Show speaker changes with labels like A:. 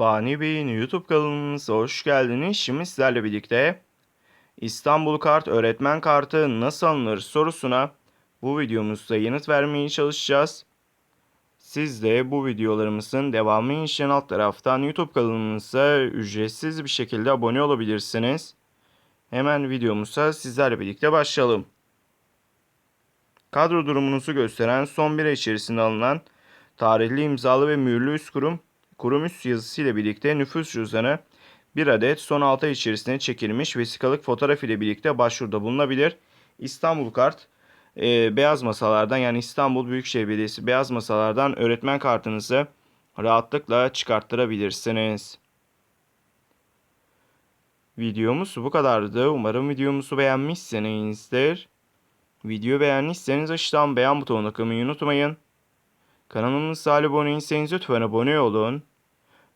A: Fani Bey'in YouTube kanalımıza hoş geldiniz. Şimdi sizlerle birlikte İstanbul Kart öğretmen kartı nasıl alınır sorusuna bu videomuzda yanıt vermeye çalışacağız. Siz de bu videolarımızın devamı için alt taraftan YouTube kanalımıza ücretsiz bir şekilde abone olabilirsiniz. Hemen videomuza sizlerle birlikte başlayalım. Kadro durumunuzu gösteren son bir içerisinde alınan tarihli imzalı ve mühürlü üst kurum kurum üst yazısı ile birlikte nüfus cüzdanı bir adet son 6 ay içerisinde çekilmiş vesikalık fotoğraf ile birlikte başvuruda bulunabilir. İstanbul Kart e, beyaz masalardan yani İstanbul Büyükşehir Belediyesi beyaz masalardan öğretmen kartınızı rahatlıkla çıkarttırabilirsiniz. Videomuz bu kadardı. Umarım videomuzu beğenmişsinizdir. Video beğendiyseniz aşağıdan beğen butonuna kılmayı unutmayın. Kanalımıza abone değilseniz lütfen abone olun.